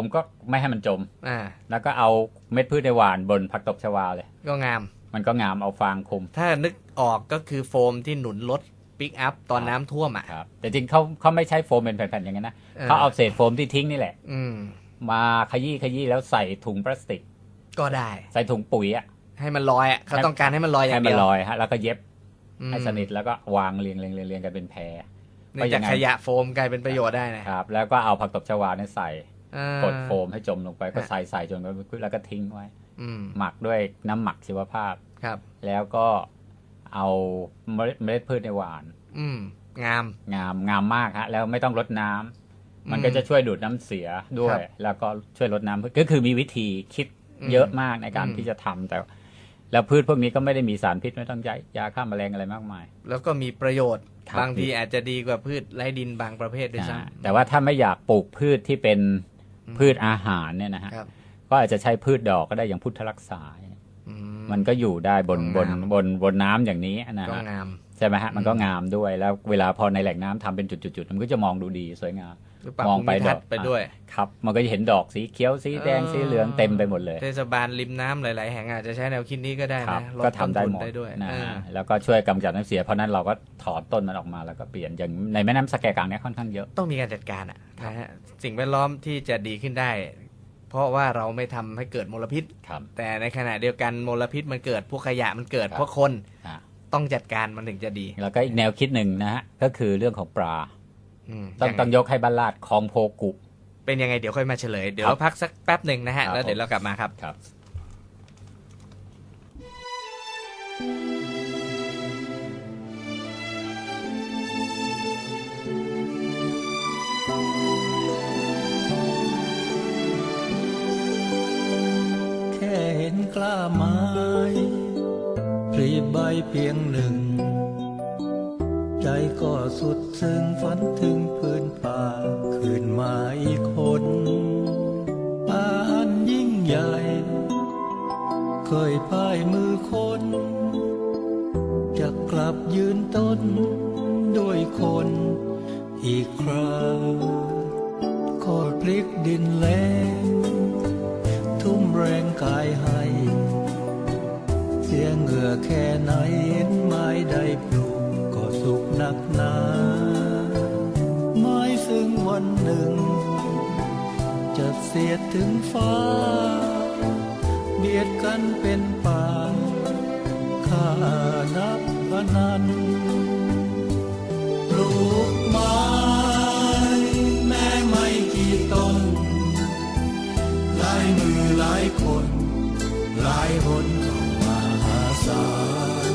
มก็ไม่ให้มันจม อ่า แล้วก็เอาเม็ดพืชในหวานบนผักตบชวาเลย ก็งาม มันก็งามเอาฟางคลุม ถ้านึกออกก็คือโฟมที่หนุนรถปิกอัพตอนน้ำท่วมอะ ครับ แต่จริงเขาเขาไม่ใช้โฟมเป็นแผ่นๆอย่างนั้นนะเออ เขาเอาเศษโฟมที่ทิ้งนี่แหละ อืม มาขยี้ขยี้แล้วใส่ถุงพลาสติก ก็ได้ ใส่ถุงปุ๋ยอะให้มันลอยอะเขาต้องการให้มันลอยอให้ย่างมัเดีนยวลอยฮะแล้วก็เย็บอืมให้สนิทแล้วก็วางเรียงเรียงเรียงเรียงกันเป็นแพรเนื่องจากขยะโฟมกลายเป็นประโยชน์ได้นะ ครับ แล้วก็เอาผักตบชวาเนี่ยใส่อ่า กดโฟมให้จมลงไปก็ฮะใส่ใส่จนแล้วก็ทิ้งไว้อืมหมักด้วยน้ำหมักชีวภาพครับ แล้วก็เอาเมล็ดเมล็ดพืชในหวาน อืมงามงามงามมากฮะ แล้วไม่ต้องรดน้ำมันอืมก็จะช่วยดูดน้ำเสียด้วครัยบแล้วก็ช่วยลดน้ำก็คือมีวิธีคิดอืมเยอะมากในการอืมที่จะทำแต่ แล้วพืชพวกนี้ก็ไม่ได้มีสารพิษไม่ต้องยายาฆ่าแมลงอะไรมากมาย แล้วก็มีประโยชน์ครับบางทีอาจจะดีกว่าพืชไร้ดินบางประเภทด้วยซ้อ่าแต่ว่าถ้าไม่อยากปลูกพืชที่เป็น พืชอาหารเนี่ยนะฮะำครับก็อาจจะใช้พืชดอกก็ได้อย่างพุทธรักษาอืมันก็อยู่ได้บนบก็นงามบนบนน้ำอย่างนี้นะก็ฮะงามใช่ไหมฮะมันก็งามด้วยแล้วเวลาพอในแหล่งน้ำทำเป็นจุดๆๆมันก็จะมองดูดีสวยงามหรือ ปรับมองภูไปมิทัศน์ดอกไปด้วย ครับ มันก็จะเห็นดอกสีเขียวสีแดงเออสีเหลืองเต็มไปหมดเลย เทศบาลริมน้ำหลาย ๆ แห่งอาจจะใช้แนวคิดนี้ก็ได้ครับนะลก็ดทำต้นได้ทุนหมดได้ด้วยนะเออแล้วก็ช่วยกำจัดน้ำเสีย เพราะนั้นเราก็ถอนต้นมันออกมาแล้วก็เปลี่ยนอย่างในแม่น้ำสแกกางเนี่ยค่อนข้างเยอะต้องมีการจัดการอะนะฮะสิ่งแวดล้อมที่จะดีขึ้นได้เพราะว่าเราไม่ทำให้เกิดมลพิษครับแต่ในขณะเดียวกันมลพิษมันเกิดพวกขยะมันเกิดครับเพราะคนอ่าต้องจัดการมันถึงจะดี แล้วก็อีกแนวคิดหนึ่งนะฮะก็คือเรื่องของปลาอืม ต้องยังไงต้องยกให้บ้านลาดคลองโพกุ เป็นยังไงเดี๋ยวค่อยมาเฉลย เดี๋ยวครับพักสักแป๊บหนึ่งนะฮะ ครับแล้วเดี๋ยวเรากลับมาครับ ครับ เคยพ่ายมือคนจะกลับยืนต้นด้วยคนอีกคราก็พลิกดินแลงทุ่มแรงกายให้เสียเหงื่อแค่ไหนเห็นไม้ได้ปลูกก็สุขหนักหนาไม้ซึ่งวันหนึ่งจะเสียถึงฟ้า เบียดกันเป็นป่าข้านับอนันปลูกไม้แม้ไม่กี่ต้นหลายมือหลายคนหลายหนก็มาหาศาล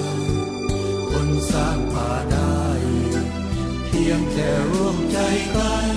คนสร้างป่าได้ เพียงแต่ร่วมใจกัน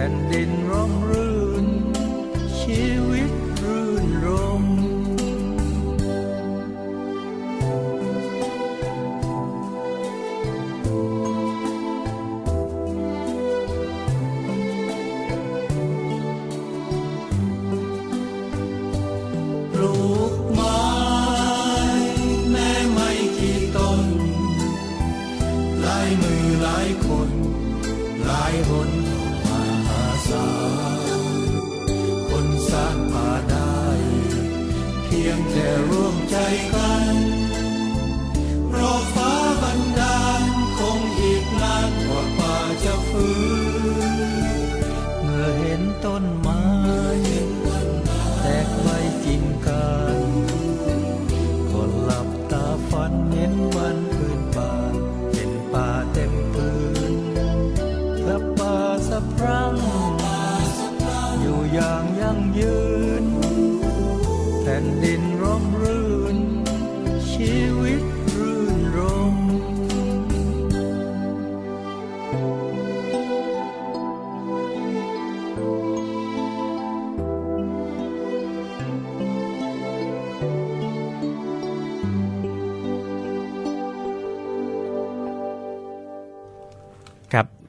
ผ่นดินร่มรื่น ใจกันร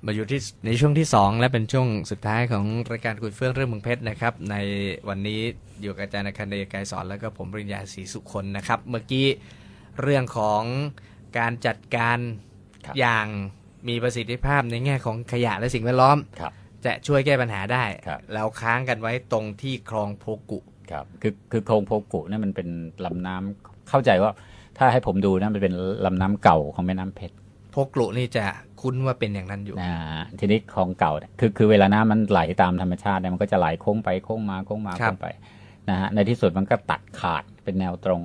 มาอยู่ที่ในช่วงที่สองและเป็นช่วงสุดท้ายของรายการคุยเฟื่องเรื่องเมืองเพชรนะครับ ในวันนี้อยู่กับอาจารย์อาคารเดยกายสอนแล้วก็ผมปริญญาศรีสุคนนะครับ เมื่อกี้เรื่องของการจัดการครับอย่างมีประสิทธิภาพในแง่ของขยะและสิ่งแวดล้อมครับจะช่วยแก้ปัญหาได้ครับแล้วค้างกันไว้ตรงที่คลองโพกุครับคือคือโครงโพกุเนี่ยมันเป็นลำน้ำเข้าใจว่าถ้าให้ผมดูนะมันเป็นลำน้ำเก่าของแม่น้ำเพชร โพกุนี่จะคุ้นว่าเป็นอย่างนั้นอยู่นะฮะทีนี้คลองเก่าเนี่ยคือคือเวลาน้ำมันไหลตามธรรมชาติเนี่ยมันก็จะไหลโค้งไปโค้งมาโค้งมาครับโค้งไปนะฮะในที่สุดมันก็ตัดขาดเป็นแนวตรง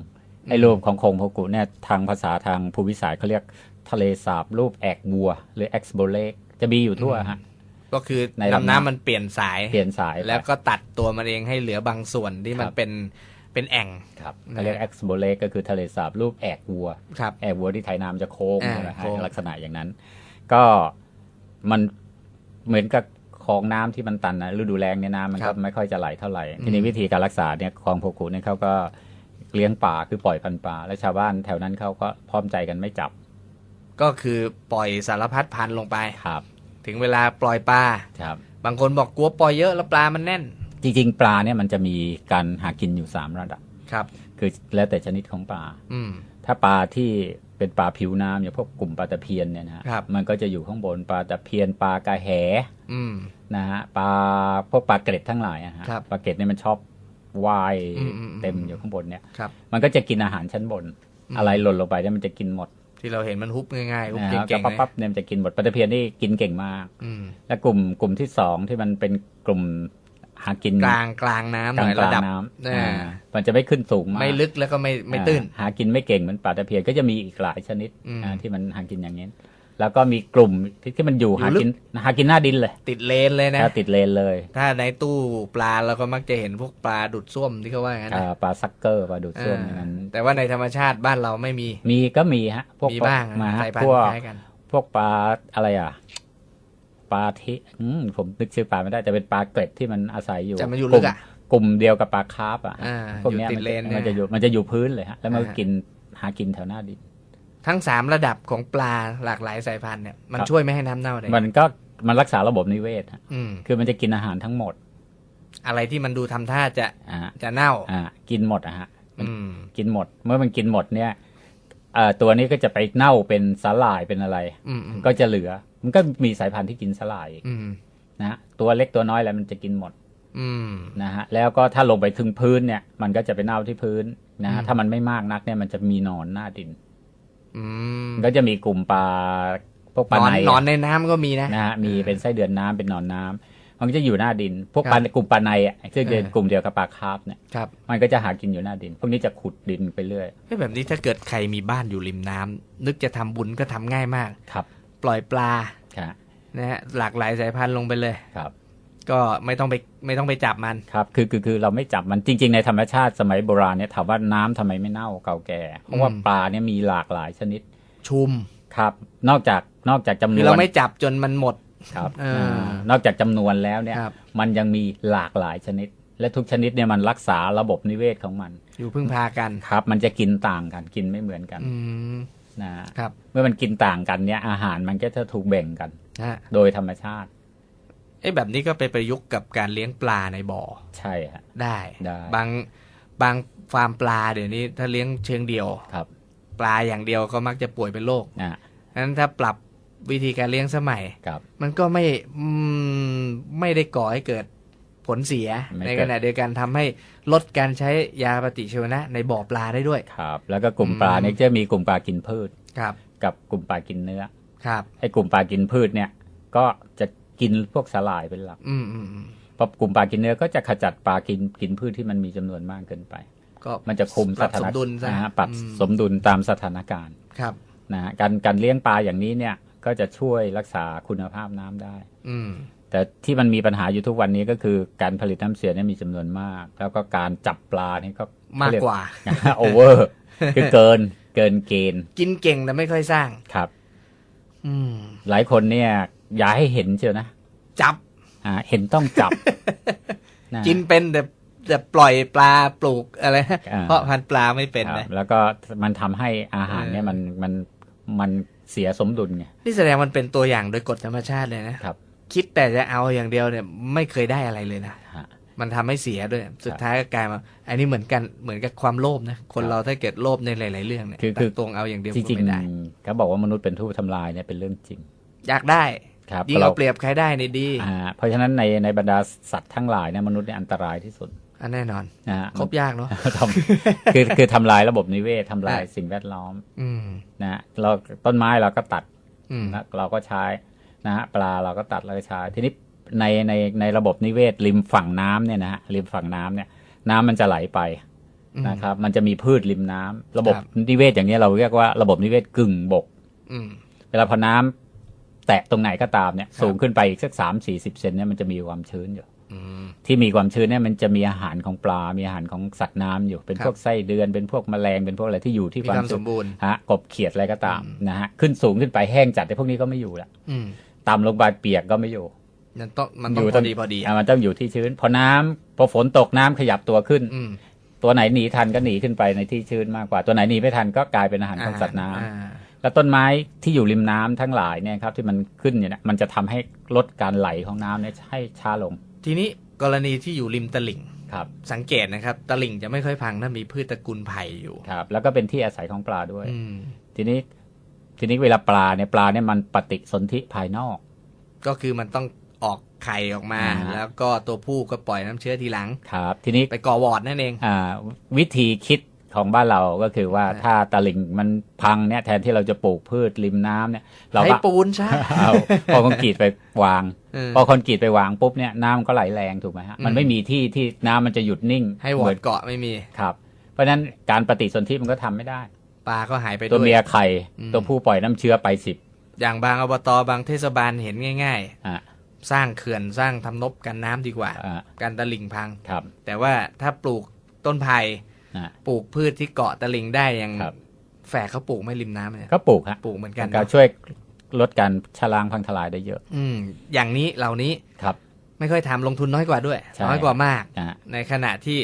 ไอ้รูปของโครงโพกุเนี่ยทางภาษาทางภูมิวิสัยเขาเรียกทะเลสาบรูปแอกบัว หรือเอ็กซ์โบเลกจะมีอยู่ทั่วฮะก็คือในลำน้ำลำน้ำมันเปลี่ยนสายเปลี่ยนสายไปแล้วก็ตัดตัวมันเองให้เหลือบางส่วนที่มันครับเป็น เป็นแอ่งครับนะเขาเรียกเอ็กซ์โบเลกก็คือทะเลสาบรูปแอกวัวครับแอกวัวที่ไถน้ำจะโค้งอ่านะฮะโค้งลักษณะอย่างนั้น ก็มันเหมือนกับคลองน้ำที่มันตันนะฤดูแล้งเนี่ยน้ำมันก็ไม่ค่อยจะไหลเท่าไหร่ ทีนี้วิธีการรักษาเนี่ยคลองโพกุเนี่ยเขาก็เลี้ยงป่าคือปล่อยพันธุ์ปลาและชาวบ้านแถวนั้นเขาก็พร้อมใจกันไม่จับ ก็คือปล่อยสารพัดพันธุ์ลงไปครับ ถึงเวลาปล่อยปลาครับ บางคนบอกกลัวปล่อยเยอะแล้วปลามันแน่น จริง ๆ ปลาเนี่ยมันจะมีการหากินอยู่สามระดับครับ คือแล้วแต่ชนิดของปลาอืม ถ้าปลาที่เป็นปลาผิวน้ำอย่างพวกกลุ่มปลาตะเพียนเนี่ยนะฮะครับ มันก็จะอยู่ข้างบนปลาตะเพียนปลากระแหอืม นะฮะปลาพวกปลาเกร็ดทั้งหลายอะฮะครับปลาเกร็ดเนี่ยมันชอบว่ายอืมอืมอืม เต็มอยู่ข้างบนเนี่ย ครับ มันก็จะกินอาหารชั้นบน อืม อะไรหล่นลงไปเนี่ยมันจะกินหมดที่เราเห็นมันฮุบง่ายๆฮุบนะเก่ฮะงๆปั๊บเลยปั๊บเนี่ยมันจะกินหมดปลาตะเพียนนี่กินเก่งมาก อืม และกลุ่มกลุ่มที่สองที่มันเป็นกลุ่ม หากินกลางกลางน้ำหกน่ลาองยกลาระงดับน้ำอ่าอ่ามันจะไม่ขึ้นสูงมากไม่ลึกแล้วก็ไม่ไม่ตื้นอ่าหากินไม่เก่งเหมือนปลาตะเพียนก็จะมีอีกหลายชนิดอืมอ่าที่มันหากินอย่างนี้แล้วก็มีกลุ่มที่ที่มันอยู่อยู่หาลึกกินหากินหน้าดินเลย ติดเลนเลยนะถ้าติดเลนเลย ถ้าในตู้ปลาเราก็มักจะเห็นพวกปลาดุดซ่วมที่เขาว่าอย่างนั้นอ่านะปลาซักเกอร์ปลาดูดซ่วมอย่างนั้นอ่าแต่ว่าในธรรมชาติบ้านเราไม่มี มีก็มีฮะพวกมีบ้างมาฮะสายพันพธุ์วกคล้ายกันพวกปลาอะไรอะ ปลาที่อืมผมนึกชื่อปลาไม่ได้แต่เป็นปลาเกล็ดที่มันอาศัยอยู่แต่มันอยู่ลึกอะกลุ่มเดียวกับปลาคาร์ฟอะอ่าพวกเนี้ยอยู่ติดมันเลนมันเนี่ยจะอยู่มันจะอยู่พื้นเลยฮะแล้วมันก็อ่ากินหากินแถวหน้าดินทั้งสามระดับของปลาหลากหลายสายพันธุ์เนี่ยมันครับช่วยไม่ให้น้ำเน่าได้มันก็มันรักษาระบบนิเวศฮะอืมคือมันจะกินอาหารทั้งหมด อะไรที่มันดูทำท่าจะอ่าจะเน่าอ่ากินหมดอะฮะอืมกินหมด เมื่อมันกินหมดเนี่ยเอ่อตัวนี้ก็จะไปเน่าเป็นสาหร่ายเป็นอะไรอืมอืมก็จะเหลือ มันก็มีสายพันธุ์ที่กินสาหร่ายอีกอืมนะฮะตัวเล็กตัวน้อยอะไรมันจะกินหมดอืมนะฮะแล้วก็ถ้าลงไปถึงพื้นเนี่ย มันก็จะไปเน่าที่พื้นนะฮะอืมถ้ามันไม่มากนักเนี่ยมันจะมีหนอนหน้าดินอืมก็จะมีกลุ่มปลาพวกปลานอนในนอนในน้ำก็มีนะนะฮะมีเป็นไส้เดือนน้ำเป็นหนอนน้ำมันก็จะอยู่หน้าดิน พวกครับปลากลุ่มปลาในอะซึ่งเป็นเออกลุ่มเดียวกับปลาคาร์ฟเนี่ยครับมันก็จะหากินอยู่หน้าดิน พวกนี้จะขุดดินไปเรื่อยเฮ้ยแบบนี้ถ้าเกิดใครมีบ้านอยู่ริมน้ำนึกจะทำบุญก็ทำง่ายมากครับ ปล่อยปลาครับนะฮะหลากหลายสายพันธุ์ลงไปเลยครับ ก็ไม่ต้องไปไม่ต้องไปจับมันครับคือคือคือเราไม่จับมันจริง ๆ ในธรรมชาติสมัยโบราณเนี่ยถามว่าน้ำทำไมไม่เน่าเก่าแก่เพราะว่าอืมปลาเนี่ยมีหลากหลายชนิดชุมครับ นอกจากนอกจากจำนคือวนเราไม่จับจนมันหมดครับเอออ่านอกจากจำนวนแล้วเนี่ยครับมันยังมีหลากหลายชนิด และทุกชนิดเนี่ยมันรักษาระบบนิเวศของมัน อยู่พึ่งพากันครับ มันจะกินต่างกันกินไม่เหมือนกันอืม นะครับ เมื่อมันกินต่างกันเนี่ย อาหารมันก็จะถูกแบ่งกันนะฮะโดยธรรมชาติเอ้แบบนี้ก็ไปประยุกต์กับการเลี้ยงปลาในบ่อ ใช่ฮะได้ได้บางบางฟาร์มปลาเดี๋ยวนี้ถ้าเลี้ยงเชิงเดียวครับ ปลาอย่างเดียวก็มักจะป่วยเป็นโรคนะนั้นถ้าปรับวิธีการเลี้ยงสมัยครับมันก็ไม่อืมไม่ได้ก่อให้เกิด ผลเสียไม่ในเกิขดณะเดียวกันทำให้ลดการใช้ยาปฏิชีวนะในบ่อปลาได้ด้วยครับ แล้วก็กลุ่มอืมปลาเนี่ยจะมีกลุ่มปลากินพืชครับ กับกลุ่มปลากินเนื้อครับไอ้กลุ่มปลากินพืชเนี่ย ก็จะกินพวกสาหร่ายเป็นหลัก อืมอืมอืมเพราะกลุ่มปลากินเนื้อก็จะขจัดปลากินกินพืชที่มันมีจำนวนมากเกินไป ก็มันจะคุมปรับถาสนมดุลซะนะฮะปรับอืมสมดุลตามสถานการณ์ครับนะฮะการการเลี้ยงปลาอย่างนี้เนี่ยก็จะช่วยรักษาคุณภาพน้ำได้ อืม แต่ที่มันมีปัญหาอยู่ทุกวันนี้ก็คือการผลิตน้ำเสียเนี่ยมีจำนวนมาก แล้วก็การจับปลานี่ก็มากกว่าโอเวอร์คือเกินเกินเกณฑ์ กินเก่งแต่ไม่ค่อยสร้างครับ อืม หลายคนเนี่ย อย่าให้เห็นเชียวนะ จับ อ่า เห็นต้องจับะกินเป็นแต่แต่ปล่อยปลาปลูกอะไรนะอ่าเพราะพันธุ์ปลาไม่เป็นครันะบแล้วก็มันทำให้อาหารเนี่ยเออมันมันมันเสียสมดุลไงนี่แสดงมันเป็นตัวอย่างโดยกฎธรรมชาติเลยนะครับ คิดแต่จะเอาอย่างเดียวเนี่ย ไม่เคยได้อะไรเลยนะฮะมันทำให้เสียด้วย สุดท้ายก็กลายมา อันนี้เหมือนกันเหมือนกับความโลภนะ คนครับเราถ้าเกิดโลภในหลาย ๆ เรื่องเนี่ยคือคือตรงเอาอย่างเดียวจก็ริงไม่ได้ๆเขาบอกว่ามนุษย์เป็นทูตทำลายเนี่ยเป็นเรื่องจริง อยากได้ครับยิ่งเอาเปรียบใครได้นี่ดีอ่าเพราะฉะนั้นในในบรรดาสัตว์ทั้งหลายเนี่ยมนุษย์เนี่ยอันตรายที่สุดอันแน่นอนนะฮะครบยากเนาะทำคือคือทำลายระบบนิเวศทำลายสิ่งแวดล้อมอืมนะฮะเราต้นไม้เราก็ตัดอืมนะเราก็ใช้ นะฮะปลาเราก็ตัดแล้วก็ใช้ทีนี้ในในในระบบนิเวศริมฝั่งน้ำเนี่ยนะฮะริมฝั่งน้ำเนี่ย น้ำมันจะไหลไปอืมนะครับ มันจะมีพืชริมน้ำระบบครับนิเวศอย่างนี้ยเราเรียกว่าระบบนิเวศกึ่งบกอืมเวลาพอน้ำแตะตรงไหนก็ตามเนี่ยครับสูงขึ้นไปอีกสักสามสี่สิบเซนเนี่ยมันจะมีความชื้นอยู่อืมที่มีความชื้นเนี่ยมันจะมีอาหารของปลา มีอาหารของสัตว์น้ำอยู่ เป็นครับพวกไส้เดือน เป็นพวกแมลง เป็นพวกอะไรที่อยู่ที่มีความความสชื้มนบูรณ์ฮะ กบเขียดอะไรก็ตามอืมนะฮะ ขึ้นสูงขึ้นไปแห้งจัดแต่พวกนี้ก็ไม่อยู่ละอืม ต่ำลงไปเปียกก็ไม่อยู่มันต้องมันต้องพอดีพอดีอะมันต้องอยู่ที่ชื้น พอน้ำพอฝนตกน้ำขยับตัวขึ้นอืมตัวไหนหนีทันก็หนีขึ้นไปในที่ชื้นมากกว่า ตัวไหนหนีไม่ทันก็กลายเป็นอาหารของสัตว์น้ำอ่าแล้วต้นไม้ที่อยู่ริมน้ำทั้งหลายเนี่ยครับ ที่มันขึ้นเนี่ยนะมันจะทำให้ลดการไหลของน้ำเนี่ยให้ช้าลง ทีนี้กรณีที่อยู่ริมตลิ่งครับสังเกตนะครับ ตลิ่งจะไม่ค่อยพังถ้ามีพืชตระกูลไผ่อยู่ครับ แล้วก็เป็นที่อาศัยของปลาด้วยอืมทีนี้ ทีนี้เวลาปลาเนี่ยปลาเนี่ยมันปฏิสนธิภายนอก ก็คือมันต้องออกไข่ออกมาอ่าแล้วก็ตัวผู้ก็ปล่อยน้ำเชื้อทีหลังครับ ทีนี้ไปก่อวอร์ดนั่นเองอ่า วิธีคิดของบ้านเราก็คือว่าอ่าถ้าตลิ่งมันพังเนี่ยแทนที่เราจะปลูกพืชริมน้ำเนี่ย เราให้ก็ปูนใช่เอาพอคอนกรีตไปวางเออพอคอนกรีตไปวางปุ๊บเนี่ยน้ำมันก็ไหลแรงถูกไหมฮะอืมมันไม่มีที่ที่น้ำมันจะหยุดนิ่ง ให้วอเหมืร์นดเกาะไม่มีครับ เพราะฉะนั้นการปฏิสนธิมันก็ทำไม่ได้ ปลาก็หายไปตัวด้วยเมียไข่อืมตัวผู้ปล่อยน้ำเชื้อไปสิบอย่างบางอบตบางเทศบาลเห็นง่ายอ่าๆสร้างเขื่อนสร้างทำนบกันน้ำดีกว่าอ่าการตลิ่งพังครับ แต่ว่าถ้าปลูกต้นไผ่อ่าปลูกพืชที่เกาะตลิ่งได้อย่างครับแฝกเขาปลูกไม่ริมน้ำเนี่ยก็ปลูกฮะปลูกเหมือนกันการเนอะช่วยลดการชะลางพังทลายได้เยอะ อืม อย่างนี้เหล่านี้ครับ ไม่ค่อยทำลงทุนน้อยกว่าด้วยใช่น้อยกว่ามากนะฮะในขณะที่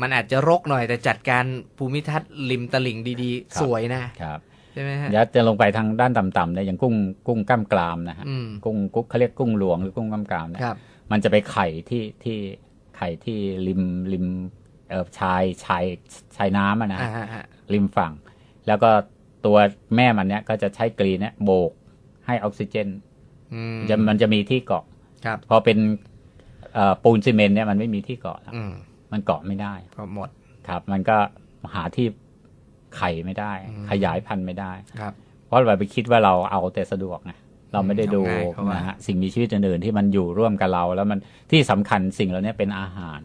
มันอาจจะรกหน่อยแต่จัดการภูมิทัศน์ริมตลิ่งดีครับๆสวยนะครับใช่ไหมฮะยัดจะลงไปทางด้านต่ำๆเนี่ยอย่างกุ้งกุ้งกล้ามกรามนะฮะอืมกุ้งกุ้งเขาเรียกกุ้งหลวงหรือกุ้งกล้ามกรามเนี่ยครับมันจะไปไข่ที่ที่ไข่ที่ริมริมเอ่อชายชายชายน้ำอะนะอ่าฮะฮะฮะริมฝั่ง แล้วก็ตัวแม่มันเนี่ยก็จะใช้กรีเนี่ยโบกให้ออกซิเจนอืมจะมันจะมีที่เกาะครับพอเป็นเอ่อปูนซีเมนต์เนี่ยมันไม่มีที่เกาะแล้วอื มมันเกาะไม่ได้ก็หมดครับ มันก็หาที่ไข่ไม่ได้อืมขยายพันธุ์ไม่ได้ครับ เพราะเราไปคิดว่าเราเอาแต่สะดวกไงเราไม่ได้ดูเอาง่ายเข้ามานะฮะสิ่งมีชีวิตอื่นๆที่มันอยู่ร่วมกับเรา แล้วมันที่สำคัญสิ่งเหล่านี้เป็นอาหาร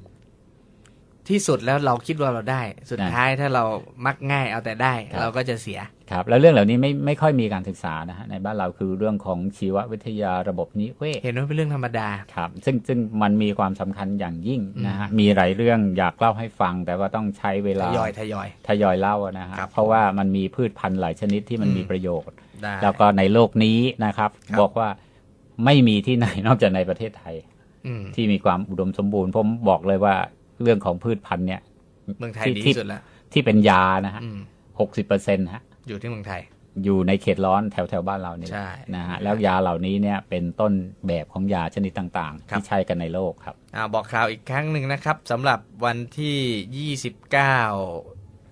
ที่สุดแล้วเราคิดว่าเราได้ สุดนะท้ายถ้าเรามักง่ายเอาแต่ได้ครับเราก็จะเสีย ครับแล้วเรื่องเหล่านี้ไม่ไม่ค่อยมีการศึกษานะฮะในบ้านเราคือเรื่องของชีววิทยาระบบนิเวศเห็นว่าเป็นเรื่องธรรมดาครับซึ่งซึ่งมันมีความสำคัญอย่างยิ่งนะฮะมีหลายเรื่องอยากเล่าให้ฟัง แต่ว่าต้องใช้เวทลายอยทยอยทยอยเล่านะฮะครับเพราะว่ามันมีพืชพันธุ์หลายชนิดที่มันอืมมีประโยชน์ได้แล้วก็ในโลกนี้นะครับครับบอกว่าไม่มีที่ไหนนอกจากในประเทศไทยอืมที่มีความอุดมสมบูรณ์ผมบอกเลยว่าเรื่องของพืชพันธุ์เนี่ยเมืองไทยที่ดีที่ที่สุดแล้วที่เป็นยานะฮะอืมหกสิบเปอร์เซ็นต์ฮะ อยู่ที่เมืองไทย อยู่ในเขตร้อนแถวแถวๆบ้านเรานี่ใช่นะฮะแล้วยาเหล่านี้เนี่ยเป็นต้นแบบของยาชนิดต่างๆครับที่ใช้กันในโลกครับอ่าบอกข่าวอีกครั้งหนึ่งนะครับสำหรับวันที่ 29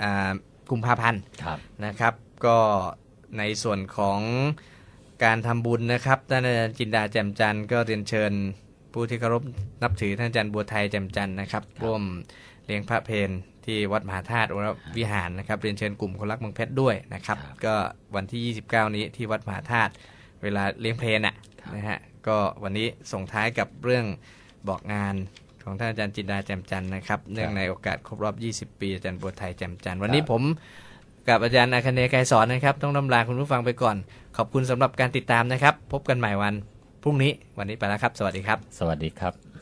อ่ากุมภาพันธ์ครับนะครับ ก็ในส่วนของการทำบุญนะครับท่านอาจารย์จินดาแจ่มจันทร์ก็เรียนเชิญผู้ที่เคารพนับถือท่านอาจารย์บัวไทยแจ่มจันทร์นะครับร่วมเลี้ยงพระเพล ที่วัดมหาธาตุวรวิหารนะครับเรียนเชิญกลุ่มคนรักเมืองเพชรด้วยนะครับครับ ก็วันที่ 29 นี้ที่วัดมหาธาตุเวลาเลี้ยงเพลนอะนะฮะก็วันนี้ส่งท้ายกับเรื่องบอกงานของท่านอาจารย์จินดาแจ่มจันทร์นะครับ เนื่องในโอกาสครบรอบ 20 ปีอาจารย์บัวไทยแจ่มจันทร์วันนี้ผมกับอาจารย์อาคเนย์ไกรสอนนะครับ ต้องนำลาคุณผู้ฟังไปก่อน ขอบคุณสำหรับการติดตามนะครับ พบกันใหม่วันพรุ่งนี้วันนี้ไปแล้วครับ สวัสดีครับ สวัสดีครับ